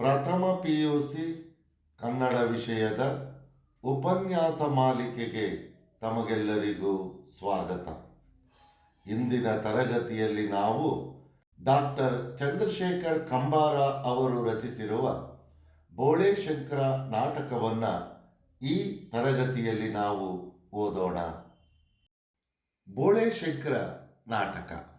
ಪ್ರಥಮ P U C Kannada ವಿಷಯದ ಉಪನ್ಯಾಸ ಮಾಲಿಕೆಗೆ ತಮಗೆಲ್ಲರಿಗೂ ಸ್ವಾಗತ. ಇಂದಿನ ತರಗತಿಯಲ್ಲಿ ನಾವು ಡಾಕ್ಟರ್ ಚಂದ್ರಶೇಖರ್ ಕಂಬಾರ ಅವರು ರಚಿಸಿರುವ ಬೋಳೆ ಶಂಕರ ನಾಟಕವನ್ನು ಈ ತರಗತಿಯಲ್ಲಿ ನಾವು ಓದೋಣ. ಬೋಳೆ ಶಂಕರ ನಾಟಕ.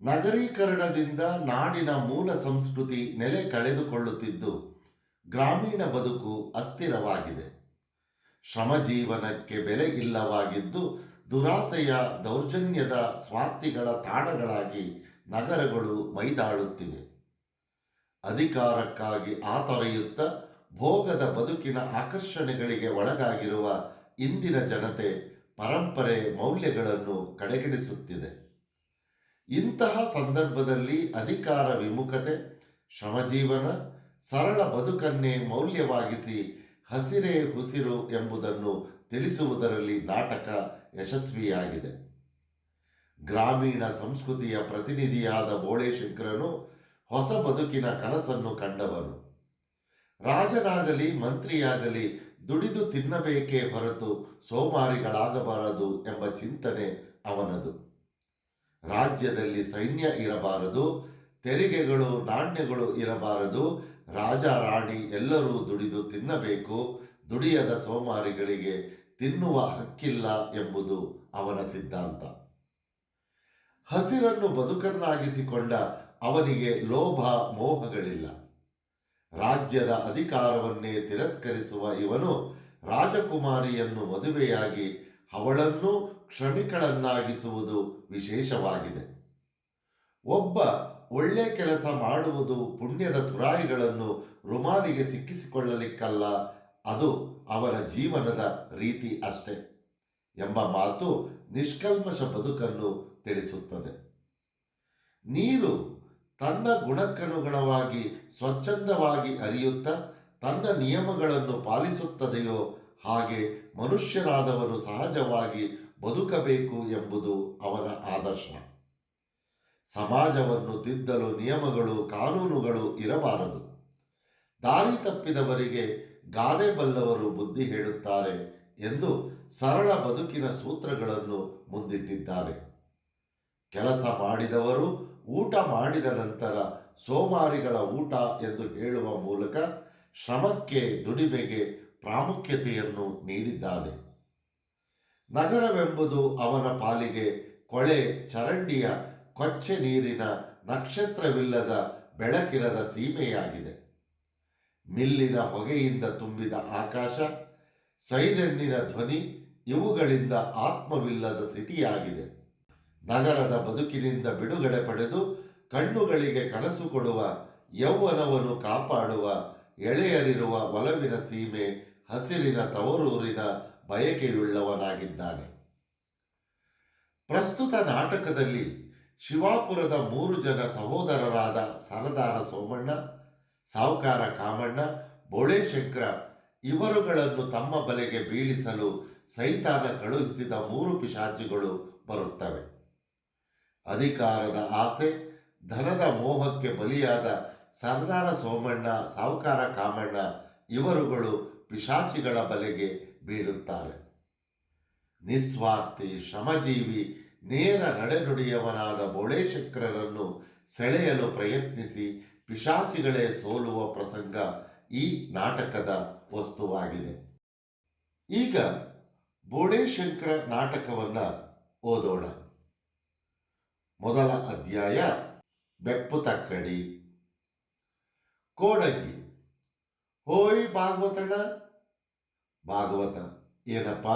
ನಗರೀಕರಣದಿಂದ ನಾಡಿನ ಮೂಲ ಸಂಸ್ಕೃತಿ ನೆಲೆ ಕಳೆದುಕೊಳ್ಳುತ್ತಿದ್ದು, ಗ್ರಾಮೀಣ ಬದುಕು ಅಸ್ಥಿರವಾಗಿದೆ. ಶ್ರಮಜೀವನಕ್ಕೆ ಬೆಲೆ ಇಲ್ಲವಾಗಿದ್ದು, ದುರಾಸೆಯ ದೌರ್ಜನ್ಯದ ಸ್ವಾರ್ಥಿಗಳ ತಾಣಗಳಾಗಿ ನಗರಗಳು ಮೈದಾಳುತ್ತಿವೆ. ಅಧಿಕಾರಕ್ಕಾಗಿ ಆತೊರೆಯುತ್ತ ಭೋಗದ ಬದುಕಿನ ಆಕರ್ಷಣೆಗಳಿಗೆ ಒಳಗಾಗಿರುವ ಇಂದಿನ ಜನತೆ ಪರಂಪರೆ ಮೌಲ್ಯಗಳನ್ನು ಕಡೆಗಣಿಸುತ್ತಿದೆ. ಇಂತಹ ಸಂದರ್ಭದಲ್ಲಿ ಅಧಿಕಾರ ವಿಮುಖತೆ, ಶ್ರಮಜೀವನ, ಸರಳ ಬದುಕನ್ನೇ ಮೌಲ್ಯವಾಗಿಸಿ ಹಸಿರೇ ಹುಸಿರು ಎಂಬುದನ್ನು ತಿಳಿಸುವುದರಲ್ಲಿ ನಾಟಕ ಯಶಸ್ವಿಯಾಗಿದೆ. ಗ್ರಾಮೀಣ ಸಂಸ್ಕೃತಿಯ ಪ್ರತಿನಿಧಿಯಾದ ಬೋಳೇಶಂಕರನು ಹೊಸ ಬದುಕಿನ ಕನಸನ್ನು ಕಂಡವನು. ರಾಜನಾಗಲಿ, ಮಂತ್ರಿಯಾಗಲಿ ದುಡಿದು ತಿನ್ನಬೇಕೇ ಹೊರತು ಸೋಮಾರಿಗಳಾಗಬಾರದು ಎಂಬ ಚಿಂತನೆ ಅವನದು. ರಾಜ್ಯದಲ್ಲಿ ಸೈನ್ಯ ಇರಬಾರದು, ತೆರಿಗೆಗಳು, ನಾಣ್ಯಗಳು ಇರಬಾರದು, ರಾಜ, ರಾಣಿ ಎಲ್ಲರೂ ದುಡಿದು ತಿನ್ನಬೇಕು, ದುಡಿಯದ ಸೋಮಾರಿಗಳಿಗೆ ತಿನ್ನುವ ಹಕ್ಕಿಲ್ಲ ಎಂಬುದು ಅವನ ಸಿದ್ಧಾಂತ. ಹಸಿರನ್ನು ಬದುಕನ್ನಾಗಿಸಿಕೊಂಡ ಅವನಿಗೆ ಲೋಭ, ಮೋಹಗಳಿಲ್ಲ. ರಾಜ್ಯದ ಅಧಿಕಾರವನ್ನೇ ತಿರಸ್ಕರಿಸುವ ಇವನು ರಾಜಕುಮಾರಿಯನ್ನು ಮದುವೆಯಾಗಿ ಅವಳನ್ನು ಕ್ಷಮಿಗಳನ್ನಾಗಿಸುವುದು ವಿಶೇಷವಾಗಿದೆ. ಒಬ್ಬ ಒಳ್ಳೆ ಕೆಲಸ ಮಾಡುವುದು ಪುಣ್ಯದ ತುರಾಯಿಗಳನ್ನು ರುಮಾಲಿಗೆ ಸಿಕ್ಕಿಸಿಕೊಳ್ಳಲಿಕ್ಕಲ್ಲ, ಅದು ಅವರ ಜೀವನದ ರೀತಿ ಅಷ್ಟೆ ಎಂಬ ಮಾತು ನಿಷ್ಕಲ್ಮಶ ಬದುಕನ್ನು ತಿಳಿಸುತ್ತದೆ. ನೀರು ತನ್ನ ಗುಣಕ್ಕನುಗುಣವಾಗಿ ಸ್ವಚ್ಛಂದವಾಗಿ ಅರಿಯುತ್ತ ತನ್ನ ನಿಯಮಗಳನ್ನು ಪಾಲಿಸುತ್ತದೆಯೋ ಹಾಗೆ ಮನುಷ್ಯರಾದವರು ಸಹಜವಾಗಿ ಬದುಕಬೇಕು ಎಂಬುದು ಅವನ ಆದರ್ಶ. ಸಮಾಜವನ್ನು ತಿದ್ದಲು ನಿಯಮಗಳು, ಕಾನೂನುಗಳು ಇರಬಾರದು. ದಾರಿ ತಪ್ಪಿದವರಿಗೆ ಗಾದೆ ಬಲ್ಲವರು ಬುದ್ಧಿ ಹೇಳುತ್ತಾರೆ ಎಂದು ಸರಳ ಬದುಕಿನ ಸೂತ್ರಗಳನ್ನು ಮುಂದಿಟ್ಟಿದ್ದಾರೆ. ಕೆಲಸ ಮಾಡಿದವರು ಊಟ ಮಾಡಿದ ನಂತರ ಸೋಮಾರಿಗಳ ಊಟ ಎಂದು ಹೇಳುವ ಮೂಲಕ ಶ್ರಮಕ್ಕೆ ದುಡಿಮೆಗೆ ಪ್ರಾಮುಖ್ಯತೆಯನ್ನು ನೀಡಿದ್ದಾನೆ ನಗರವೆಂಬುದು ಅವನ ಪಾಲಿಗೆ ಕೊಳೆ, ಚರಂಡಿಯ ಕೊಚ್ಚೆ ನೀರಿನ ನಕ್ಷತ್ರವಿಲ್ಲದ ಬೆಳಕಿರದ ಸೀಮೆಯಾಗಿದೆ. ನಿಲ್ಲಿನ ಹೊಗೆಯಿಂದ ತುಂಬಿದ ಆಕಾಶ, ಸೈರೆನ್ನಿನ ಧ್ವನಿ, ಇವುಗಳಿಂದ ಆತ್ಮವಿಲ್ಲದ ಸಿಟಿಯಾಗಿದೆ. ನಗರದ ಬದುಕಿನಿಂದ ಬಿಡುಗಡೆ ಪಡೆದು ಕಣ್ಣುಗಳಿಗೆ ಕನಸು ಕೊಡುವ ಯೌವನವನ್ನು ಕಾಪಾಡುವ, ಎಳೆಯರಿರುವ ಒಲವಿನ ಸೀಮೆ, ಹಸಿರಿನ ತವರೂರಿನ ಬಯಕೆಯುಳ್ಳವನಾಗಿದ್ದಾನೆ. ಪ್ರಸ್ತುತ ನಾಟಕದಲ್ಲಿ ಶಿವಾಪುರದ ಮೂರು ಜನ ಸಹೋದರರಾದ ಸರದಾರ ಸೋಮಣ್ಣ ಸಾಹುಕಾರ ಕಾಮಣ್ಣ ಬೋಳೇಶಂಕರ ಇವರುಗಳನ್ನು ತಮ್ಮ ಬಲೆಗೆ ಬೀಳಿಸಲು ಸೈತಾನ ಕಳುಹಿಸಿದ ಮೂರು ಪಿಶಾಚಿಗಳು ಬರುತ್ತವೆ. ಅಧಿಕಾರದ ಆಸೆ, ಧನದ ಮೋಹಕ್ಕೆ ಬಲಿಯಾದ ಸರದಾರ ಸೋಮಣ್ಣ, ಸಾವುಕಾರ ಕಾಮಣ್ಣ ಇವರುಗಳು ಪಿಶಾಚಿಗಳ ಬಲೆಗೆ ಬೀಳುತ್ತಾರೆ. ನಿಸ್ವಾರ್ಥಿ ಶ್ರಮಜೀವಿ ನೇರ ನಡೆನುಡಿಯವನಾದ ಬೋಳೇಶಕ್ರರನ್ನು ಸೆಳೆಯಲು ಪ್ರಯತ್ನಿಸಿ ಪಿಶಾಚಿಗಳೇ ಸೋಲುವ ಪ್ರಸಂಗ ಈ ನಾಟಕದ ವಸ್ತುವಾಗಿದೆ. ಈಗ ಬೋಳೇಶಂಕರ ನಾಟಕವನ್ನ ಓದೋಣ. ಮೊದಲ ಅಧ್ಯಾಯ, ಬೆಪ್ಪು ತಕ್ಕಡಿ. ಕೋಡಂಗಿ, ಹೋಯ್ ಭಾಗವತಣ್ಣ. ಭಾಗವತ. ಏನಪ್ಪ?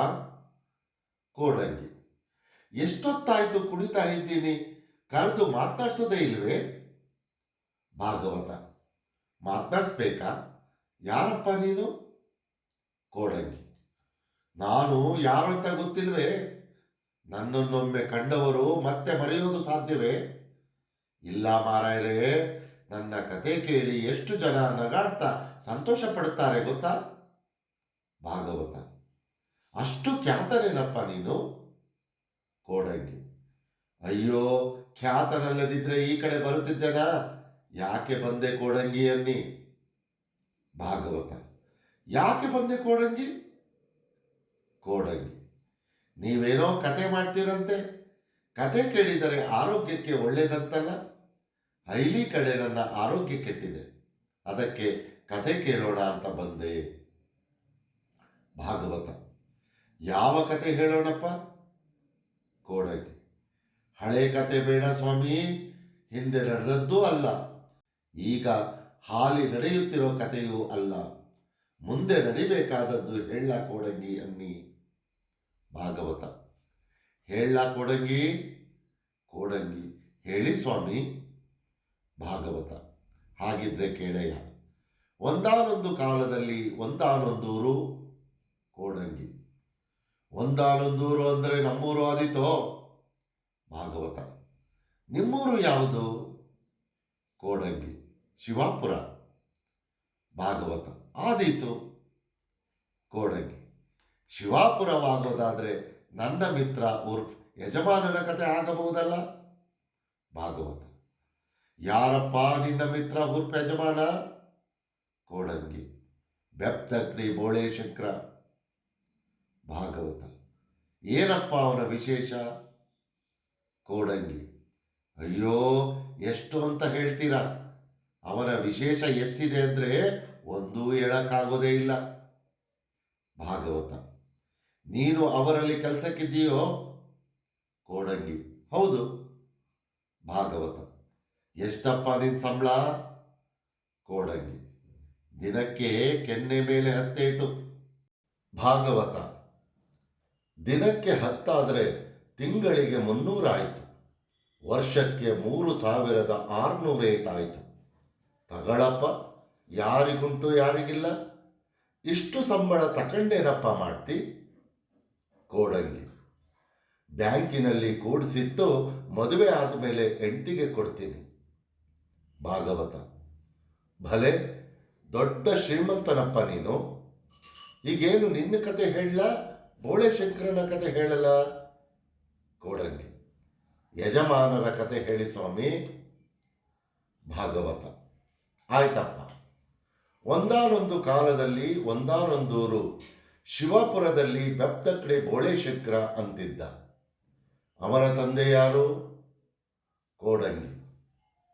ಕೋಡಂಗಿ. ಎಷ್ಟೊತ್ತಾಯಿತು ಕುಡಿತಾ ಇದ್ದೀನಿ? ಕರೆದು ಮಾತಾಡ್ಸೋದೇ ಇಲ್ವೇ? ಭಾಗವತ. ಮಾತಾಡಿಸ್ಬೇಕಾ? ಯಾರಪ್ಪ ನೀನು? ಕೋಡಂಗಿ. ನಾನು ಯಾರಂತ ಗೊತ್ತಿಲ್ವೇ? ನನ್ನನ್ನೊಮ್ಮೆ ಕಂಡವರು ಮತ್ತೆ ಮರೆಯೋದು ಸಾಧ್ಯವೇ? ಇಲ್ಲ ಮಾರಾಯರೇ, ನನ್ನ ಕತೆ ಕೇಳಿ ಎಷ್ಟು ಜನ ನಗಾಡ್ತಾ ಸಂತೋಷ ಪಡ್ತಾರೆ ಗೊತ್ತಾ? ಭಾಗವತ. ಅಷ್ಟು ಖ್ಯಾತನೇನಪ್ಪ ನೀನು? ಕೋಡಂಗಿ. ಅಯ್ಯೋ, ಖ್ಯಾತನಲ್ಲದಿದ್ರೆ ಈ ಕಡೆ ಬರುತ್ತಿದ್ದೇನಾ? ಯಾಕೆ ಬಂದೆ ಕೋಡಂಗಿ ಅನ್ನಿ? ಭಾಗವತ. ಯಾಕೆ ಬಂದೆ ಕೋಡಂಗಿ? ಕೋಡಂಗಿ. ನೀವೇನೋ ಕತೆ ಮಾಡ್ತೀರಂತೆ? ಕತೆ ಕೇಳಿದರೆ ಆರೋಗ್ಯಕ್ಕೆ ಒಳ್ಳೆಯದಂತಲ್ಲ ಹೈಲಿ ಕಡೆ ನನ್ನ ಆರೋಗ್ಯ ಕೆಟ್ಟಿದೆ. ಅದಕ್ಕೆ ಕತೆ ಕೇಳೋಣ ಅಂತ ಬಂದೆ. ಭಾಗವತ. ಯಾವ ಕತೆ ಹೇಳೋಣಪ್ಪ? ಕೋಡಗಿ. ಹಳೆ ಕತೆ ಬೇಡ ಸ್ವಾಮಿ, ಹಿಂದೆ ನಡೆದದ್ದೂ ಅಲ್ಲ. ಈಗ ಹಾಲಿ ನಡೆಯುತ್ತಿರೋ ಕಥೆಯೂ ಅಲ್ಲ. ಮುಂದೆ ನಡಿಬೇಕಾದದ್ದು ಹೇಳ ಕೋಡಂಗಿ ಅನ್ನಿ ಭಾಗವತ. ಹೇಳ ಕೋಡಂಗಿ ಕೋಡಂಗಿ ಹೇಳಿ ಸ್ವಾಮಿ, ಭಾಗವತ. ಹಾಗಿದ್ರೆ ಕೇಳಯ್ಯ. ಒಂದಾನೊಂದು ಕಾಲದಲ್ಲಿ ಒಂದಾನೊಂದೂರು ಕೋಡಂಗಿ ಒಂದಾನೊಂದೂರು ಅಂದರೆ ನಮ್ಮೂರು ಆದೀತೋ? ಭಾಗವತ. ನಿಮ್ಮೂರು ಯಾವುದು? ಕೋಡಂಗಿ. ಶಿವಾಪುರ. ಭಾಗವತ. ಆದೀತು. ಕೋಡಂಗಿ. ಶಿವಾಪುರವಾಗೋದಾದರೆ ನನ್ನ ಮಿತ್ರ ಉರ್ಫ್ ಯಜಮಾನನ ಕತೆ ಆಗಬಹುದಲ್ಲ? ಭಾಗವತ. ಯಾರಪ್ಪ ನಿನ್ನ ಮಿತ್ರ ಉರ್ಫ್ ಯಜಮಾನ? ಕೋಡಂಗಿ. ಬೆಪ್ತಗ್ನಿ ಬೋಳೇಶಂಕರ ಭಾಗವತ ಏನಪ್ಪ ಅವರ ವಿಶೇಷ? ಕೋಡಂಗಿ. ಅಯ್ಯೋ, ಎಷ್ಟು ಅಂತ ಹೇಳ್ತೀರಾ? ಅವರ ವಿಶೇಷ ಎಷ್ಟಿದೆ ಅಂದರೆ ಒಂದೂ ಹೇಳಕ್ಕಾಗೋದೇ ಇಲ್ಲ. ಭಾಗವತ. ನೀನು ಅವರಲ್ಲಿ ಕೆಲಸಕ್ಕಿದ್ದೀಯೋ? ಕೋಡಂಗಿ. ಹೌದು. ಭಾಗವತ. ಎಷ್ಟಪ್ಪ ನಿನ್ನ ಸಂಬಳ? ಕೋಡಂಗಿ. ದಿನಕ್ಕೆ ಕೆನ್ನೆ ಮೇಲೆ ಹತ್ತೇಟು. ಭಾಗವತ. ದಿನಕ್ಕೆ ಹತ್ತಾದರೆ ತಿಂಗಳಿಗೆ ಮುನ್ನೂರಾಯಿತು ವರ್ಷಕ್ಕೆ ಮೂರು ಸಾವಿರದ ಆರುನೂರು ಏಟಾಯಿತು ತಗಳಪ್ಪ, ಯಾರಿಗುಂಟು ಯಾರಿಗಿಲ್ಲ? ಇಷ್ಟು ಸಂಬಳ ತಕೊಂಡೇನಪ್ಪ ಮಾಡ್ತಿ? ಕೋಡಂಗಿ. ಬ್ಯಾಂಕಿನಲ್ಲಿ ಕೂಡಿಸಿಟ್ಟು ಮದುವೆ ಆದಮೇಲೆ ಎಂಟಿಗೆ ಕೊಡ್ತೀನಿ. ಭಾಗವತ. ಭಲೆ, ದೊಡ್ಡ ಶ್ರೀಮಂತನಪ್ಪ ನೀನು. ಈಗೇನು ನಿನ್ನ ಕತೆ ಹೇಳಲ ಬೋಳೆಶಂಕರನ ಕತೆ ಹೇಳಲ್ಲ? ಕೋಡಂಗಿ. ಯಜಮಾನರ ಕತೆ ಹೇಳಿ ಸ್ವಾಮಿ. ಭಾಗವತ. ಆಯ್ತಪ್ಪ. ಒಂದಾನೊಂದು ಕಾಲದಲ್ಲಿ ಒಂದಾನೊಂದೂರು ಶಿವಪುರದಲ್ಲಿ ಬೆಪ್ತಕಡೆ ಶಕ್ರ ಅಂತಿದ್ದ. ಅವರ ತಂದೆ ಯಾರು? ಕೋಡಂಗಿ.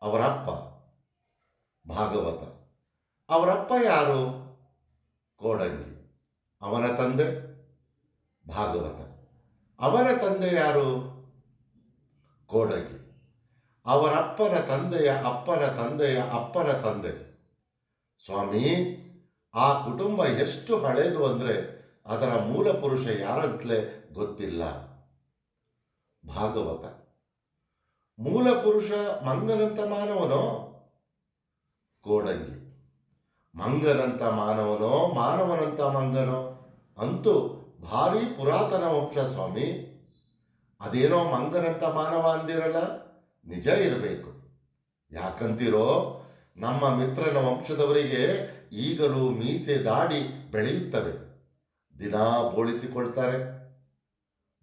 ಅವರಪ್ಪ. ಭಾಗವತ. ಅವರಪ್ಪ ಯಾರು? ಕೋಡಂಗಿ. ಅವನ ತಂದೆ? ಭಾಗವತ. ಅವರ ತಂದೆ ಯಾರು? ಕೋಡಗಿ ಅವರಪ್ಪರ ತಂದೆಯ ಅಪ್ಪರ ತಂದೆಯ ಅಪ್ಪರ ತಂದೆ. ಸ್ವಾಮಿ, ಆ ಕುಟುಂಬ ಎಷ್ಟು ಹಳೆಯದು ಅಂದರೆ ಅದರ ಮೂಲ ಪುರುಷ ಯಾರಂತಲೇ ಗೊತ್ತಿಲ್ಲ. ಭಾಗವತ. ಮೂಲ ಪುರುಷ ಮಂಗನಂತ ಮಾನವನೋ? ಕೋಡಂಗಿ ಮಂಗನಂತ ಮಾನವನೋ, ಮಾನವನಂತ ಮಂಗನೋ? ಅಂತೂ ಭಾರಿ ಪುರಾತನ ವಂಶ ಸ್ವಾಮಿ. ಅದೇನೋ ಮಂಗನಂತ ಮಾನವ ಅಂದಿರಲ್ಲ, ನಿಜ ಇರಬೇಕು. ಯಾಕಂತಿರೋ, ನಮ್ಮ ಮಿತ್ರನ ವಂಶದವರಿಗೆ ಈಗಲೂ ಮೀಸೆ ದಾಡಿ ಬೆಳೆಯುತ್ತವೆ. ದಿನಾ ಬೋಳಿಸಿಕೊಳ್ತಾರೆ.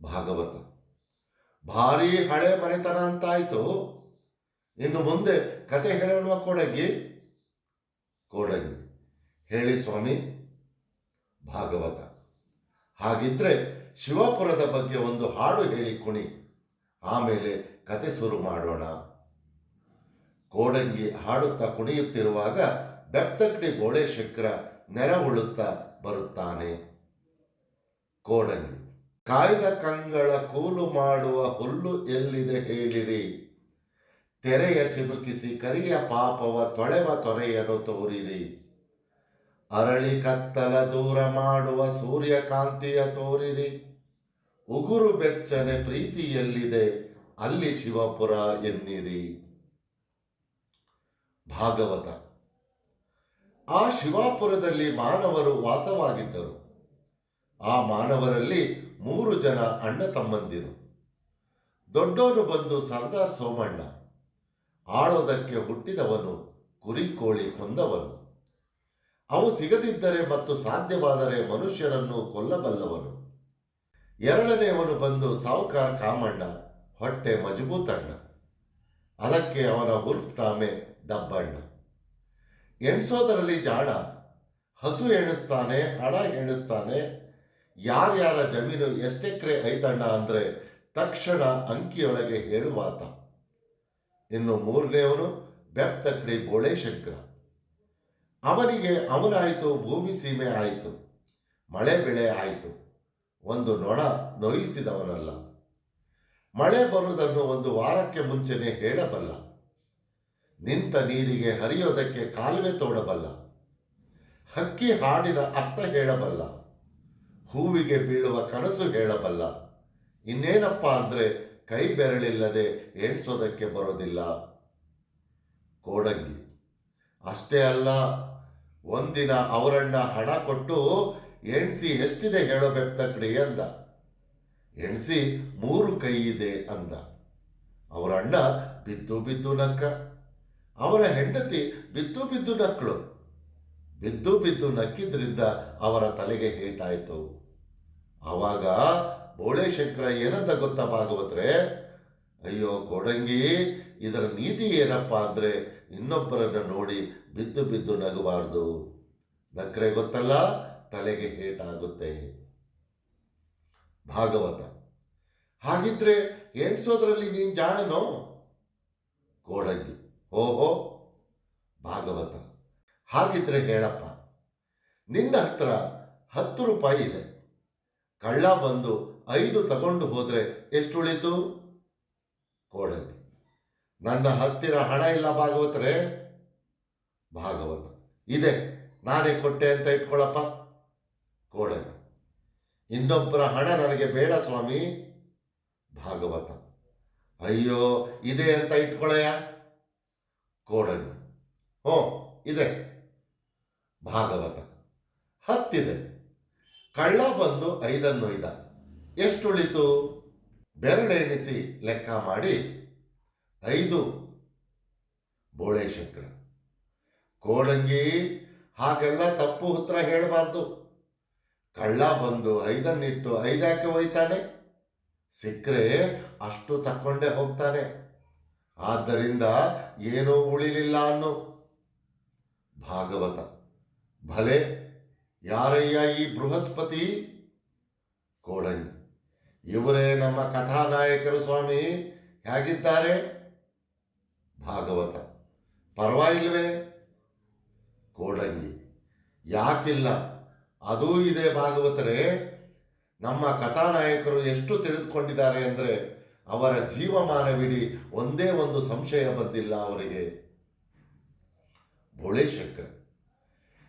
ಭಾಗವತ. ಭಾರಿ ಹಳೆ ಮನೆತನ ಅಂತಾಯಿತು. ಇನ್ನು ಮುಂದೆ ಕತೆ ಹೇಳುವ ಕೊಡಗಿ? ಕೊಡಗಿ. ಹೇಳಿ ಸ್ವಾಮಿ. ಭಾಗವತ. ಹಾಗಿದ್ರೆ ಶಿವಪುರದ ಬಗ್ಗೆ ಒಂದು ಹಾಡು ಹೇಳಿ ಕುಣಿ ಆಮೇಲೆ ಕತೆ ಶುರು ಮಾಡೋಣ. ಕೋಡಂಗಿ ಹಾಡುತ್ತಾ ಕುಣಿಯುತ್ತಿರುವಾಗ ಬೆಪ್ತಗಡಿ ಬೋಳೆ ಶಕ್ರ ನೆರವುಳುತ್ತಾ ಬರುತ್ತಾನೆ. ಕೋಡಂಗಿ ಕಾಯ್ದ ಕಂಗಳ ಕೂಲು ಮಾಡುವ ಹುಲ್ಲು ಎಲ್ಲಿದೆ ಹೇಳಿರಿ. ತೆರೆಯ ಚಿಮುಕಿಸಿ ಕರಿಯ ಪಾಪವ ತೊಳೆವ ತೊರೆಯನ್ನು ತೋರಿರಿ. ಅರಳಿ ಕತ್ತಲ ದೂರ ಮಾಡುವ ಸೂರ್ಯಕಾಂತಿಯ ತೋರಿರಿ ಉಗುರು ಬೆಚ್ಚನೆ ಪ್ರೀತಿಯಲ್ಲಿದೆ. ಅಲ್ಲಿ ಶಿವಪುರ ಎನ್ನಿರಿ. ಭಾಗವತ. ಆ ಶಿವಾಪುರದಲ್ಲಿ ಮಾನವರು ವಾಸವಾಗಿದ್ದರು. ಆ ಮಾನವರಲ್ಲಿ ಮೂರು ಜನ ಅಣ್ಣ ತಮ್ಮಂದಿರು. ದೊಡ್ಡೋನು ಬಂದು ಸರ್ದಾರ್ ಸೋಮಣ್ಣ. ಆಳೋದಕ್ಕೆ ಹುಟ್ಟಿದವನು ಕುರಿ ಕೋಳಿ ಕೊಂದವನು. ಅವು ಸಿಗದಿದ್ದರೆ ಮತ್ತು ಸಾಧ್ಯವಾದರೆ ಮನುಷ್ಯರನ್ನು ಕೊಲ್ಲಬಲ್ಲವನು. ಎರಡನೆಯವನು ಬಂದು ಸಾವುಕಾರ್ ಕಾಮಣ್ಣ, ಹೊಟ್ಟೆ ಮಜಬೂತಣ್ಣ. ಅದಕ್ಕೆ ಅವನ ಉರ್ಫ್ ಟಾಮೆ ಡಬ್ಬಣ್ಣ. ಎಣಿಸೋದರಲ್ಲಿ ಜಾಣ ಹಸು ಎಣಿಸ್ತಾನೆ, ಹಣ ಎಣಿಸ್ತಾನೆ ಯಾರ್ಯಾರ ಜಮೀನು ಎಷ್ಟೆಕ್ರೆ ಐತಣ್ಣ ಅಂದರೆ ತಕ್ಷಣ ಅಂಕಿಯೊಳಗೆ ಹೇಳುವಾತ. ಇನ್ನು ಮೂರನೆಯವನು ಬೆಪ್ತಕಡಿ ಬೋಳೇಶಂಕರ ಅವನಿಗೆ ಅವನಾಯಿತು, ಭೂಮಿ ಸೀಮೆ ಆಯಿತು, ಮಳೆ ಬೆಳೆ ಆಯಿತು, ಒಂದು ನೊಣ ನೋಯಿಸಿದವನಲ್ಲ. ಮಳೆ ಬರುವುದನ್ನು ಒಂದು ವಾರಕ್ಕೆ ಮುಂಚೆನೆ ಹೇಳಬಲ್ಲ. ನಿಂತ ನೀರಿಗೆ ಹರಿಯೋದಕ್ಕೆ ಕಾಲುವೆ ತೋಡಬಲ್ಲ. ಹಕ್ಕಿ ಹಾಡಿನ ಅರ್ಥ ಹೇಳಬಲ್ಲ. ಹೂವಿಗೆ ಬೀಳುವ ಕನಸು ಹೇಳಬಲ್ಲ. ಇನ್ನೇನಪ್ಪ ಅಂದ್ರೆ ಕೈ ಬೆರಳಿಲ್ಲದೆ ಎಣಿಸೋದಕ್ಕೆ ಬರೋದಿಲ್ಲ. ಕೋಡಂಗಿ. ಅಷ್ಟೇ ಅಲ್ಲ ಒಂದಿನ ಅವರಣ್ಣ ಹಣ ಕೊಟ್ಟು, ಎಣ್ಸಿ, ಎಷ್ಟಿದೆ ಹೇಳೋ ಬೆಪ್ತಕ್ಕಡಿ ಅಂದ. ಎಣ್ಸಿ, ಮೂರು ಕೈ ಇದೆ, ಅಂದ. ಅವರ ಅಣ್ಣ ಬಿದ್ದು ಬಿದ್ದು ನಕ್ಕ. ಅವರ ಹೆಂಡತಿ ಬಿದ್ದು ಬಿದ್ದು ನಕ್ಕಳು. ಬಿದ್ದು ಬಿದ್ದು ನಕ್ಕಿದ್ರಿಂದ ಅವರ ತಲೆಗೆ ಹೇಟಾಯಿತು. ಆವಾಗ ಬೋಳೇಶಂಕರ ಏನಂತ ಗೊತ್ತಾ ಭಾಗವತ್ರೆ, ಅಯ್ಯೋ, ಕೋಡಂಗಿ, ಇದರ ನೀತಿ ಏನಪ್ಪ ಅಂದ್ರೆ ಇನ್ನೊಬ್ಬರನ್ನ ನೋಡಿ ಬಿದ್ದು ಬಿದ್ದು ನಗಬಾರ್ದು. ನಕ್ರೆ ಗೊತ್ತಲ್ಲ? ತಲೆಗೆ ಹೇಟಾಗುತ್ತೆ. ಭಾಗವತ. ಹಾಗಿದ್ರೆ ಎಣಿಸೋದ್ರಲ್ಲಿ ನೀನ್ ಜಾಣನೋ? ಕೋಡಂಗಿ ಓಹೋ, ಭಾಗವತ. ಹಾಗಿದ್ರೆ ಹೇಳಪ್ಪ, ನಿನ್ನ ಹತ್ರ ಹತ್ತು ರೂಪಾಯಿ ಇದೆ. ಕಳ್ಳ ಬಂದು ಐದು ತಗೊಂಡು ಹೋದ್ರೆ ಎಷ್ಟು ಉಳಿತು ಕೋಡಂಗಿ ನನ್ನ ಹತ್ತಿರ ಹಣ ಇಲ್ಲ ಭಾಗವತರೇ, ಭಾಗವತ. ಇದೆ, ನಾನೇ ಕೊಟ್ಟೆ ಅಂತ ಇಟ್ಕೊಳಪ್ಪ. ಕೋಡನ್ ಇನ್ನೊಬ್ಬರ ಹಣ ನನಗೆ ಬೇಡ ಸ್ವಾಮಿ, ಭಾಗವತ. ಅಯ್ಯೋ, ಇದೆ ಅಂತ ಇಟ್ಕೊಳ್ಳಯ್ಯ ಕೋಡನ್ ಹೋ, ಇದೆ. ಭಾಗವತ. ಹತ್ತಿದೆ. ಕಳ್ಳ ಬಂದು ಐದನ್ನು ಇದ ಎಷ್ಟುಳಿತು? ಬೆರಳೆಣಿಸಿ ಲೆಕ್ಕ ಮಾಡಿ ಐದು ಬೋಳೇಶಂಕರ. ಕೋಡಂಗಿ, ಹಾಗೆಲ್ಲ ತಪ್ಪು ಉತ್ತರ ಹೇಳಬಾರ್ದು. ಕಳ್ಳ ಬಂದು ಐದನ್ನಿಟ್ಟು ಐದಾಕೆ ಒಯ್ತಾನೆ? ಸಿಕ್ಕರೆ ಅಷ್ಟು ತಕ್ಕೊಂಡೇ ಹೋಗ್ತಾನೆ. ಆದ್ದರಿಂದ ಏನೂ ಉಳಿಲಿಲ್ಲ ಅನ್ನು ಭಾಗವತ. ಭಲೆ, ಯಾರಯ್ಯ ಈ ಬೃಹಸ್ಪತಿ? ಕೋಡಂಗಿ. ಇವರೇ ನಮ್ಮ ಕಥಾನಾಯಕರು ಸ್ವಾಮಿ. ಹೇಗಿದ್ದಾರೆ? ಭಾಗವತ. ಪರವಾಗಿಲ್ವೇ? ಕೋಡಂಗಿ. ಯಾಕಿಲ್ಲ? ಅದೂ ಇದೆ ಭಾಗವತರೇ. ನಮ್ಮ ಕಥಾನಾಯಕರು ಎಷ್ಟು ತಿಳಿದುಕೊಂಡಿದ್ದಾರೆ ಅಂದರೆ ಅವರ ಜೀವಮಾನವಿಡೀ ಒಂದೇ ಒಂದು ಸಂಶಯ ಬಂದಿಲ್ಲ ಅವರಿಗೆ. ಭೋಳೇಶಂಕರ್.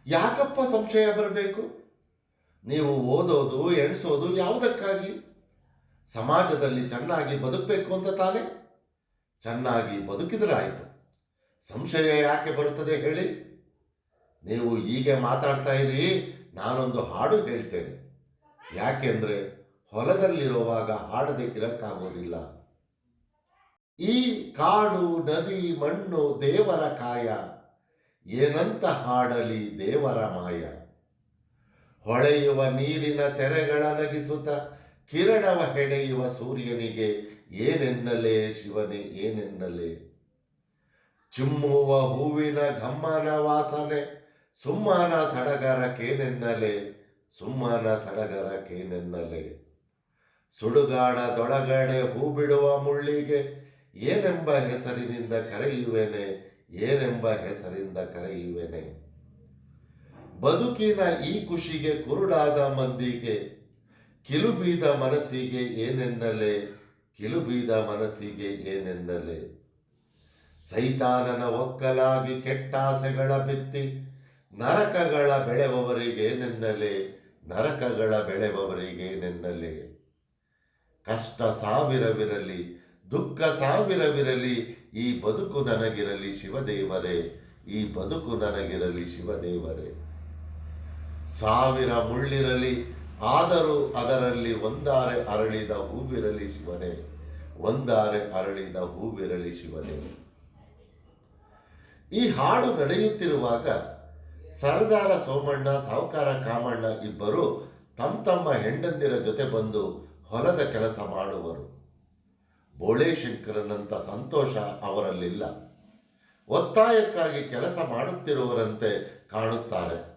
ಯಾಕಪ್ಪ ಸಂಶಯ ಬರಬೇಕು? ನೀವು ಓದೋದು, ಎಣಿಸೋದು ಯಾವುದಕ್ಕಾಗಿ? ಸಮಾಜದಲ್ಲಿ ಚೆನ್ನಾಗಿ ಬದುಕಬೇಕು ಅಂತ ತಾನೆ? ಚೆನ್ನಾಗಿ ಬದುಕಿದ್ರೆ ಆಯಿತು ಸಂಶಯ ಯಾಕೆ ಬರುತ್ತದೆ ಹೇಳಿ? ನೀವು ಹೀಗೆ ಮಾತಾಡ್ತಾ ಇರಿ, ನಾನೊಂದು ಹಾಡು ಹೇಳ್ತೇನೆ. ಯಾಕೆಂದ್ರೆ ಹೊಲದಲ್ಲಿರುವಾಗ ಹಾಡದೆ ಇರಕ್ಕಾಗೋದಿಲ್ಲ. ಈ ಕಾಡು, ನದಿ, ಮಣ್ಣು, ದೇವರ ಕಾಯ, ಏನಂತ ಹಾಡಲಿ ದೇವರ ಮಾಯ? ಹೊಳೆಯುವ ನೀರಿನ ತೆರೆಗಳ ನಗಿಸುತ್ತ ಕಿರಣವ ಹೆಣೆಯುವ ಸೂರ್ಯನಿಗೆ ಏನೆನ್ನಲೇ ಶಿವನೇ, ಏನೆನ್ನಲೆ? ಚುಮ್ಮುವ ಹೂವಿನ ಘಮ್ಮನ ವಾಸನೆ, ಸುಮ್ಮನ ಸಡಗರಕ್ಕೇನೆನ್ನಲೆ ಸುಮ್ಮನ ಸಡಗರಕ್ಕೇನೆನ್ನಲೆ ಸುಡುಗಾಡದೊಳಗಡೆ ಹೂ ಬಿಡುವ ಮುಳ್ಳಿಗೆ ಏನೆಂಬ ಹೆಸರಿನಿಂದ ಕರೆಯುವೆನೆ, ಏನೆಂಬ ಹೆಸರಿಂದ ಕರೆಯುವೆನೆ? ಬದುಕಿನ ಈ ಖುಷಿಗೆ ಕುರುಡಾದ ಮಂದಿಗೆ ಕಿಲುಬೀದ ಮನಸ್ಸಿಗೆ ಏನೆನ್ನಲೆ? ಕಿಲುಬೀದ ಮನಸ್ಸಿಗೆ ಏನೆನ್ನಲೆ ಸೈತಾನನ ಒಕ್ಕಲಾಗಿ ಕೆಟ್ಟಾಸೆಗಳ ಬಿತ್ತಿ ನರಕಗಳ ಬೆಳೆವವರಿಗೇನೆನ್ನಲೆ ನರಕಗಳ ಬೆಳೆವವರಿಗೇನೆನ್ನಲೆ ಕಷ್ಟ ಸಾವಿರವಿರಲಿ, ದುಃಖ ಸಾವಿರವಿರಲಿ, ಈ ಬದುಕು ನನಗಿರಲಿ ಶಿವದೇವರೇ, ಈ ಬದುಕು ನನಗಿರಲಿ ಶಿವದೇವರೇ. ಸಾವಿರ ಮುಳ್ಳಿರಲಿ ಆದರೂ ಅದರಲ್ಲಿ ಒಂದಾರೆ ಅರಳಿದ ಹೂವಿರಲಿ ಶಿವನೇ, ಒಂದಾರೆ ಅರಳಿದ ಹೂವಿರಲಿ ಶಿವನೇ. ಈ ಹಾಡು ನಡೆಯುತ್ತಿರುವಾಗ ಸರದಾರ ಸೋಮಣ್ಣ ಸಾಹುಕಾರ ಕಾಮಣ್ಣ ಇಬ್ಬರು ತಮ್ಮ ತಮ್ಮ ಹೆಂಡಂದಿರ ಜೊತೆ ಬಂದು ಹೊಲದ ಕೆಲಸ ಮಾಡುವರು. ಬೋಳೇಶಂಕರನಂತ ಸಂತೋಷ ಅವರಲ್ಲಿಲ್ಲ. ಒತ್ತಾಯಕ್ಕಾಗಿ ಕೆಲಸ ಮಾಡುತ್ತಿರುವರಂತೆ ಕಾಣುತ್ತಾರೆ.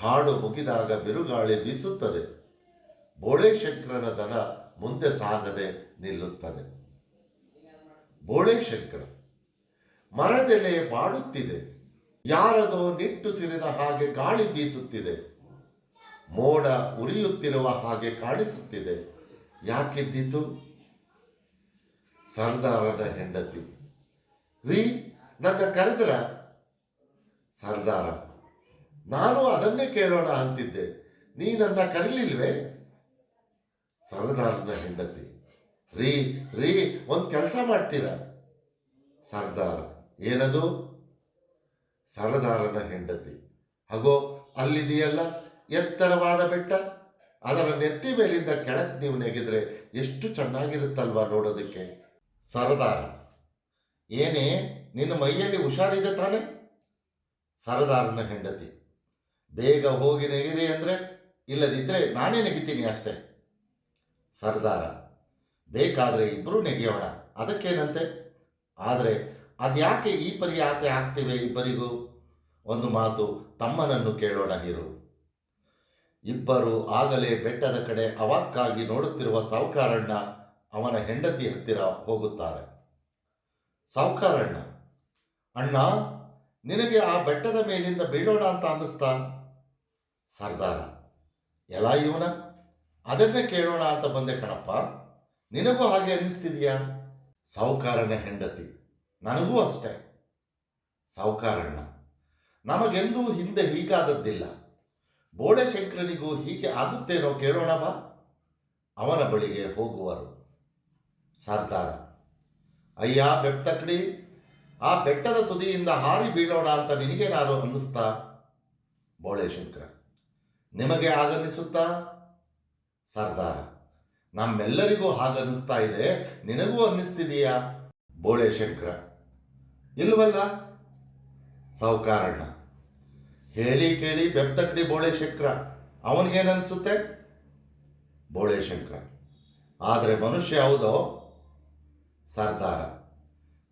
ಹಾಡು ಮುಗಿದಾಗ ಬಿರುಗಾಳಿ ಬೀಸುತ್ತದೆ. ಬೋಳೇಶಂಕರನ ದನ ಮುಂದೆ ಸಾಗದೆ ನಿಲ್ಲುತ್ತದೆ. ಬೋಳೇಶಂಕರ ಮರದೆಲೆ ಬಾಡುತ್ತಿದೆ ಯಾರದೋ ನಿಟ್ಟುಸಿರಿನ ಹಾಗೆ ಗಾಳಿ ಬೀಸುತ್ತಿದೆ. ಮೋಡ ಉರಿಯುತ್ತಿರುವ ಹಾಗೆ ಕಾಣಿಸುತ್ತಿದೆ. ಯಾಕಿದ್ದಿತು ಸರ್ದಾರನ ಹೆಂಡತಿ, ರೀ, ನನ್ನ ಕರೆದ್ರ? ಸರ್ದಾರ ನಾನು ಅದನ್ನೇ ಕೇಳೋಣ ಅಂತಿದ್ದೆ. ನೀ ನನ್ನ ಕರೀಲಿಲ್ವೇ? ಸರದಾರನ ಹೆಂಡತಿ. ರೀ ರೀ, ಒಂದು ಕೆಲಸ ಮಾಡ್ತೀರಾ? ಸರ್ದಾರ, ಏನದು? ಸರದಾರನ ಹೆಂಡತಿ. ಹಾಗೋ ಅಲ್ಲಿದೆಯಲ್ಲ ಎತ್ತರವಾದ ಬೆಟ್ಟ? ಅದರ ನೆತ್ತಿ ಮೇಲಿಂದ ಕೆಳಕ್ ನೀವು ನೆಗೆದ್ರೆ ಎಷ್ಟು ಚೆನ್ನಾಗಿರುತ್ತಲ್ವಾ ನೋಡೋದಕ್ಕೆ? ಸರದಾರ, ಏನೇ, ನಿನ್ನ ಮೈಯಲ್ಲಿ ಹುಷಾರಿದೆ ತಾನೆ? ಸರದಾರನ ಹೆಂಡತಿ ಬೇಗ ಹೋಗಿ ನೆಗಿರಿ ಅಂದ್ರೆ ಇಲ್ಲದಿದ್ದರೆ ನಾನೇ ನೆಗಿತೀನಿ ಅಷ್ಟೇ. ಸರ್ದಾರ. ಬೇಕಾದ್ರೆ ಇಬ್ಬರೂ ನೆಗೆಯೋಣ. ಅದಕ್ಕೇನಂತೆ? ಆದರೆ ಅದ್ಯಾಕೆ ಈ ಪರಿ ಆಸೆ ಆಗ್ತಿವೆ ಇಬ್ಬರಿಗೂ? ಒಂದು ಮಾತು ತಮ್ಮನನ್ನು ಕೇಳೋಣ ಗಿರು ಇಬ್ಬರು ಆಗಲೇ ಬೆಟ್ಟದ ಕಡೆ ಅವಾಕ್ಕಾಗಿ ನೋಡುತ್ತಿರುವ ಸಾವುಕಾರಣ್ಣ ಅವನ ಹೆಂಡತಿ ಹತ್ತಿರ ಹೋಗುತ್ತಾರೆ. ಸಾವುಕಾರಣ್ಣ, ಅಣ್ಣ, ನಿನಗೆ ಆ ಬೆಟ್ಟದ ಮೇಲಿಂದ ಬೀಳೋಣ ಅಂತ ಅನ್ನಿಸ್ತಾ? ಸರ್ದಾರ ಎಲ್ಲ ಇವನ? ಅದನ್ನೇ ಕೇಳೋಣ ಅಂತ ಬಂದೆ ಕಣಪ್ಪ. ನಿನಗೂ ಹಾಗೆ ಅನ್ನಿಸ್ತಿದೆಯಾ? ಸೌಕಾರಣ ಹೆಂಡತಿ. ನನಗೂ ಅಷ್ಟೇ. ಸಾವುಕಾರಣ್ಣ, ನಮಗೆಂದೂ ಹಿಂದೆ ಹೀಗಾದದ್ದಿಲ್ಲ. ಬೋಳೆಶಂಕರನಿಗೂ ಹೀಗೆ ಆಗುತ್ತೇನೋ ಕೇಳೋಣ ಬಾ. ಅವನ ಬಳಿಗೆ ಹೋಗುವರು. ಸರ್ದಾರ ಅಯ್ಯ ಬೆಟ್ಟಕಡಿ ಆ ಬೆಟ್ಟದ ತುದಿಯಿಂದ ಹಾರಿ ಬೀಳೋಣ ಅಂತ ನಿನಗೇನಾರು ಅನ್ನಿಸ್ತಾ? ಬೋಳೆಶಂಕರ ನಿಮಗೆ ಆಗನ್ನಿಸುತ್ತಾ ಸರ್ದಾರ, ನಮ್ಮೆಲ್ಲರಿಗೂ ಹಾಗನ್ನಿಸ್ತಾ ಇದೆ. ನಿನಗೂ ಅನ್ನಿಸ್ತಿದೆಯಾ? ಬೋಳೆಶಂಕರ ಇಲ್ವಲ್ಲ? ಸಾವುಕಾರಣ್ಣ, ಹೇಳಿ ಕೇಳಿ ಬೆಪ್ತಕಡಿ ಬೋಳೆಶಂಕರ ಅವನಿಗೇನನ್ಸುತ್ತೆ? ಬೋಳೆಶಂಕರ ಆದರೆ ಮನುಷ್ಯ ಯಾವುದೋ? ಸರ್ದಾರ,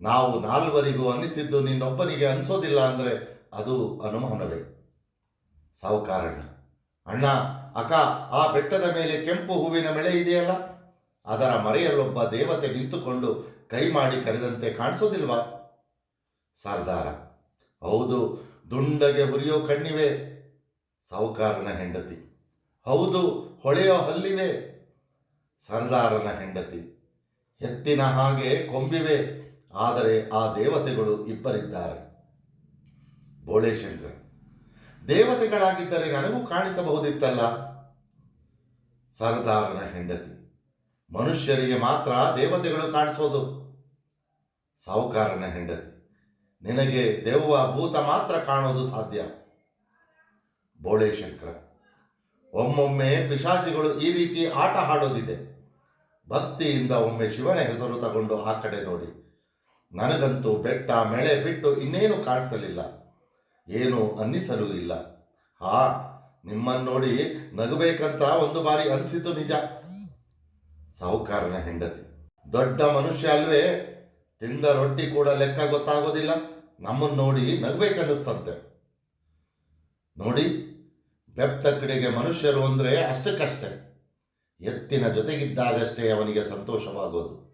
ನಾವು ನಾಲ್ವರಿಗೂ ಅನ್ನಿಸಿದ್ದು ನಿನ್ನೊಬ್ಬನಿಗೆ ಅನಿಸೋದಿಲ್ಲ ಅಂದರೆ ಅದು ಅನುಮಾನವೇ. ಸಾವುಕಾರಣ್ಣ ಅಣ್ಣ ಅಕ ಆ ಬೆಟ್ಟದ ಮೇಲೆ ಕೆಂಪು ಹೂವಿನ ಮಳೆ ಇದೆಯಲ್ಲ? ಅದರ ಮರೆಯಲ್ಲೊಬ್ಬ ದೇವತೆ ನಿಂತುಕೊಂಡು ಕೈ ಮಾಡಿ ಕರೆದಂತೆ ಕಾಣಿಸೋದಿಲ್ವಾ? ಸರ್ದಾರ, ಹೌದು, ದುಂಡಗೆ ಹುರಿಯೋ ಕಣ್ಣಿವೆ, ಸಾವುಕಾರನ ಹೆಂಡತಿ. ಹೌದು, ಹೊಳೆಯೋ ಹಲ್ಲಿವೆ, ಸರ್ದಾರನ ಹೆಂಡತಿ. ಎತ್ತಿನ ಹಾಗೆ ಕೊಂಬಿವೆ, ಆದರೆ ಆ ದೇವತೆಗಳು ಇಬ್ಬರಿದ್ದಾರೆ. ಬೋಳೇಶಂಕರ್ ದೇವತೆಗಳಾಗಿದ್ದರೆ ನನಗೂ ಕಾಣಿಸಬಹುದಿತ್ತಲ್ಲ? ಸರದಾರನ ಹೆಂಡತಿ. ಮನುಷ್ಯರಿಗೆ ಮಾತ್ರ ದೇವತೆಗಳು ಕಾಣಿಸೋದು. ಸಾಹುಕಾರನ ಹೆಂಡತಿ. ನಿನಗೆ ದೆವ್ವ ಭೂತ ಮಾತ್ರ ಕಾಣೋದು ಸಾಧ್ಯ. ಬೋಳೇಶಂಕರ ಒಮ್ಮೊಮ್ಮೆ ಪಿಶಾಚಿಗಳು ಈ ರೀತಿ ಆಟ ಹಾಡೋದಿದೆ ಭಕ್ತಿಯಿಂದ ಒಮ್ಮೆ ಶಿವನ ಹೆಸರು ತಗೊಂಡು ಆ ಕಡೆ ನೋಡಿ. ನನಗಂತೂ ಬೆಟ್ಟ, ಮಳೆ ಬಿಟ್ಟು ಇನ್ನೇನು ಕಾಣಿಸಲಿಲ್ಲ. ಏನು ಅನ್ನಿಸಲೂ ಇಲ್ಲ. ಆ ನಿಮ್ಮನ್ನು ನೋಡಿ ನಗಬೇಕಂತ ಒಂದು ಬಾರಿ ಅನಿಸಿತು ನಿಜ. ಸಾಹುಕಾರನ ಹೆಂಡತಿ. ದೊಡ್ಡ ಮನುಷ್ಯ ಅಲ್ವೇ, ತಿಂದ ರೊಟ್ಟಿ ಕೂಡ ಲೆಕ್ಕ ಗೊತ್ತಾಗೋದಿಲ್ಲ. ನಮ್ಮನ್ನು ನೋಡಿ ನಗಬೇಕನ್ನಿಸ್ತಂತೆ. ನೋಡಿ, ಬೆಪ್ತ ಕಡೆಗೆ ಮನುಷ್ಯರು ಅಂದರೆ ಅಷ್ಟಕ್ಕಷ್ಟೇ. ಎತ್ತಿನ ಜೊತೆಗಿದ್ದಾಗಷ್ಟೇ ಅವನಿಗೆ ಸಂತೋಷವಾಗೋದು.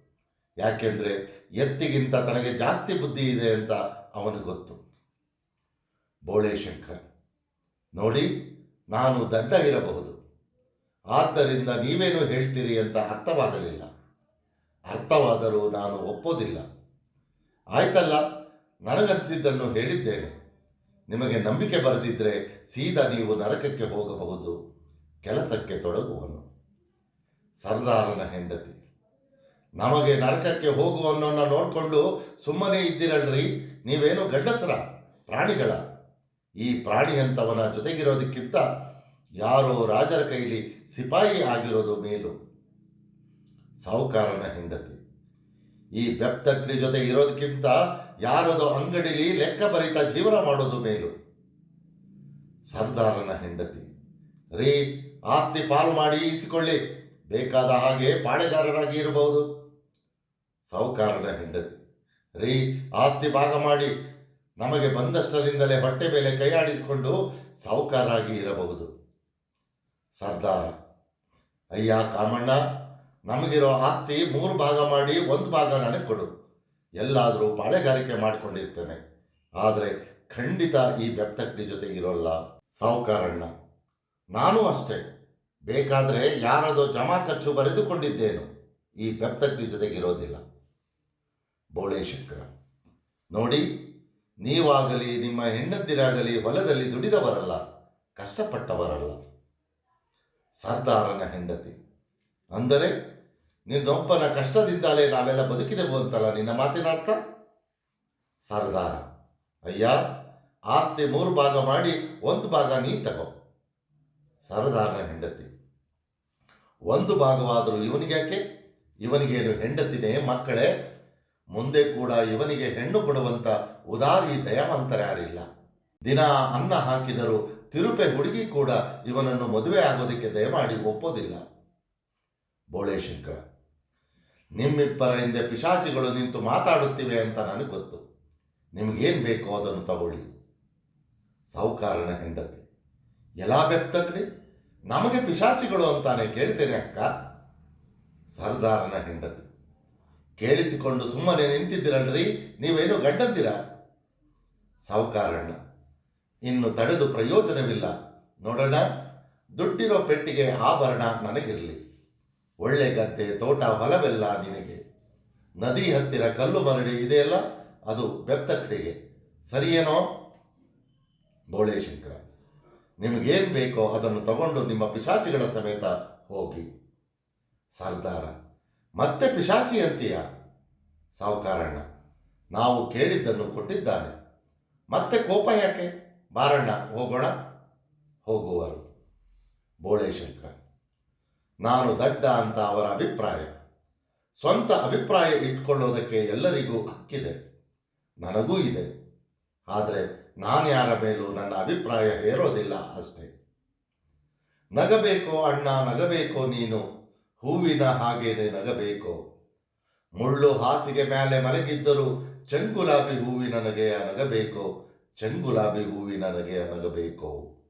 ಯಾಕೆಂದರೆ ಎತ್ತಿಗಿಂತ ತನಗೆ ಜಾಸ್ತಿ ಬುದ್ಧಿ ಇದೆ ಅಂತ ಅವನಿಗೆ ಗೊತ್ತು. ಬೋಳೇಶಂಕರ್. ನೋಡಿ, ನಾನು ದಡ್ಡ ಇರಬಹುದು ಆದ್ದರಿಂದ ನೀವೇನು ಹೇಳ್ತೀರಿ ಅಂತ ಅರ್ಥವಾಗಲಿಲ್ಲ. ಅರ್ಥವಾದರೂ ನಾನು ಒಪ್ಪೋದಿಲ್ಲ. ಆಯ್ತಲ್ಲ, ನನಗನ್ಸಿದ್ದನ್ನು ಹೇಳಿದ್ದೇನೆ. ನಿಮಗೆ ನಂಬಿಕೆ ಬರದಿದ್ದರೆ ಸೀದಾ ನೀವು ನರಕಕ್ಕೆ ಹೋಗಬಹುದು. ಕೆಲಸಕ್ಕೆ ತೊಡಗುವನು. ಸರ್ದಾರನ ಹೆಂಡತಿ. ನಮಗೆ ನರಕಕ್ಕೆ ಹೋಗುವನ್ನ ನೋಡಿಕೊಂಡು ಸುಮ್ಮನೆ ಇದ್ದಿರಲ್ರಿ. ನೀವೇನು ಗಡ್ಡಸರ ಪ್ರಾಣಿಗಳ. ಈ ಪ್ರಾಣಿಯಂತವನ ಜೊತೆಗಿರೋದಕ್ಕಿಂತ ಯಾರೋ ರಾಜರ ಕೈಲಿ ಸಿಪಾಯಿ ಆಗಿರೋದು ಮೇಲು. ಸಾಹುಕಾರನ ಹೆಂಡತಿ. ಈ ಬೆಪ್ತಗ್ನಿ ಜೊತೆ ಇರೋದಕ್ಕಿಂತ ಯಾರದೋ ಅಂಗಡಿಲಿ ಲೆಕ್ಕ ಬರಿತ ಜೀವನ ಮಾಡೋದು ಮೇಲು. ಸರ್ದಾರನ ಹೆಂಡತಿ. ರೀ, ಆಸ್ತಿ ಪಾಲು ಮಾಡಿ ಇಸಿಕೊಳ್ಳಿ ಬೇಕಾದ ಹಾಗೆ ಪಾಳೆಗಾರರಾಗಿ ಇರಬಹುದು. ಸಾಹುಕಾರನ ಹೆಂಡತಿ. ರೀ, ಆಸ್ತಿ ಭಾಗ ಮಾಡಿ ನಮಗೆ ಬಂದಷ್ಟರಿಂದಲೇ ಬಟ್ಟೆ ಮೇಲೆ ಕೈಯಾಡಿಸಿಕೊಂಡು ಸಾಹುಕಾರಾಗಿ ಇರಬಹುದು. ಸರ್ದಾರ, ಅಯ್ಯ ಕಾಮಣ್ಣ, ನಮಗಿರೋ ಆಸ್ತಿ ಮೂರು ಭಾಗ ಮಾಡಿ ಒಂದು ಭಾಗ ನನಗೆ ಕೊಡು. ಎಲ್ಲಾದರೂ ಪಾಳೆಗಾರಿಕೆ ಮಾಡಿಕೊಂಡಿರ್ತೇನೆ. ಆದರೆ ಖಂಡಿತ ಈ ಬೆಪ್ತಕ್ಕಡಿ ಜೊತೆಗಿರೋಲ್ಲ ಸಾಹುಕಾರಣ್ಣ, ನಾನು ಅಷ್ಟೇ. ಬೇಕಾದರೆ ಯಾರದೋ ಜಮಾ ಖರ್ಚು ಬರೆದುಕೊಂಡಿದ್ದೇನು. ಈ ಬೆಪ್ತಕ್ಕಡಿ ಜೊತೆಗಿರೋದಿಲ್ಲ. ಬೋಳೇಶಂಕರ, ನೋಡಿ ನೀವಾಗಲಿ, ನಿಮ್ಮ ಹೆಂಡತಿರಾಗಲಿ ಹೊಲದಲ್ಲಿ ದುಡಿದವರಲ್ಲ, ಕಷ್ಟಪಟ್ಟವರಲ್ಲ. ಸರ್ದಾರನ ಹೆಂಡತಿ. ಅಂದರೆ ನಿನ್ನೊಬ್ಬನ ಕಷ್ಟದಿಂದಲೇ ನಾವೆಲ್ಲ ಬದುಕಿದೆವು ಅಂತಲ್ಲ ನಿನ್ನ ಮಾತಿನ ಅರ್ಥ? ಸರ್ದಾರ, ಅಯ್ಯ, ಆಸ್ತಿ ಮೂರು ಭಾಗ ಮಾಡಿ ಒಂದು ಭಾಗ ನೀ ತಗೋ. ಸರದಾರನ ಹೆಂಡತಿ. ಒಂದು ಭಾಗವಾದರೂ ಇವನಿಗ್ಯಾಕೆ? ಇವನಿಗೇನು ಹೆಂಡತಿನೇ ಮಕ್ಕಳೇ? ಮುಂದೆ ಕೂಡ ಇವನಿಗೆ ಹೆಣ್ಣು ಕೊಡುವಂತ ಉದಾರಿ ದಯಾವಂತರ್ಯಾರಿಲ್ಲ ದಿನ ಅನ್ನ ಹಾಕಿದರೂ ತಿರುಪೆ ಹುಡುಗಿ ಕೂಡ ಇವನನ್ನು ಮದುವೆ ಆಗೋದಕ್ಕೆ ದಯಮಾಡಿ ಒಪ್ಪೋದಿಲ್ಲ. ಬೋಳೇಶಂಕರ ನಿಮ್ಮಿಬ್ಬರ ಹಿಂದೆ ಪಿಶಾಚಿಗಳು ನಿಂತು ಮಾತಾಡುತ್ತಿವೆ ಅಂತ ನನಗೆ ಗೊತ್ತು. ನಿಮಗೇನು ಬೇಕೋ ಅದನ್ನು ತಗೊಳ್ಳಿ. ಸಾಹುಕಾರನ ಹೆಂಡತಿ, ಎಲ್ಲ ಬೆಪ್ತಕ್ರಿ ನಮಗೆ ಪಿಶಾಚಿಗಳು ಅಂತಾನೆ ಕೇಳ್ತೇನೆ ಅಕ್ಕ. ಸರ್ದಾರನ ಹೆಂಡತಿ ಕೇಳಿಸಿಕೊಂಡು ಸುಮ್ಮನೆ ನಿಂತಿದ್ದಿರಲ್ರಿ, ನೀವೇನು ಗಂಡಂದಿರ? ಸಾವುಕಾರಣ್ಣ, ಇನ್ನು ತಡೆದು ಪ್ರಯೋಜನವಿಲ್ಲ. ನೋಡೋಣ, ದುಡ್ಡಿರೋ ಪೆಟ್ಟಿಗೆ ಆಭರಣ ನನಗಿರಲಿ. ಒಳ್ಳೆ ಗದ್ದೆ, ತೋಟ, ಹೊಲವೆಲ್ಲ ನಿನಗೆ. ನದಿ ಹತ್ತಿರ ಕಲ್ಲು ಮರಡಿ ಇದೆಯಲ್ಲ, ಅದು ಬೆಪ್ತಕ್ಕಡಿಗೆ ಸರಿಯೇನೋ? ಬೋಳೇಶಂಕರ, ನಿಮಗೇನು ಬೇಕೋ ಅದನ್ನು ತಗೊಂಡು ನಿಮ್ಮ ಪಿಶಾಚಿಗಳ ಸಮೇತ ಹೋಗಿ. ಸರ್ದಾರ ಮತ್ತೆ ಪಿಶಾಚಿ ಅಂತೀಯ? ಸಾವುಕಾರಣ್ಣ, ನಾವು ಕೇಳಿದ್ದನ್ನು ಕೊಟ್ಟಿದ್ದಾನೆ. ಮತ್ತೆ ಕೋಪ ಯಾಕೆ? ಬಾರಣ್ಣ, ಹೋಗೋಣ? ಹೋಗುವರು. ಬೋಳೇಶಂಕರ ನಾನು ದಡ್ಡ ಅಂತ ಅವರ ಅಭಿಪ್ರಾಯ. ಸ್ವಂತ ಅಭಿಪ್ರಾಯ ಇಟ್ಕೊಳ್ಳೋದಕ್ಕೆ ಎಲ್ಲರಿಗೂ ಹಕ್ಕಿದೆ. ನನಗೂ ಇದೆ. ಆದರೆ ನಾನು ಯಾರ ಮೇಲೂ ನನ್ನ ಅಭಿಪ್ರಾಯ ಹೇರೋದಿಲ್ಲ ಅಷ್ಟೇ. ನಗಬೇಕೋ ಅಣ್ಣ, ನಗಬೇಕೋ ನೀನು? ಹೂವಿನ ಹಾಗೇನೆ ನಗಬೇಕು. ಮುಳ್ಳು ಹಾಸಿಗೆ ಮೇಲೆ ಮಲಗಿದ್ದರೂ ಚೆಂಗುಲಾಬಿ ಹೂವಿನ ನಗೆಯ ನಗಬೇಕು. ಚೆಂಗುಲಾಬಿ ಹೂವಿನ ನಗೆಯ ನಗಬೇಕೋ.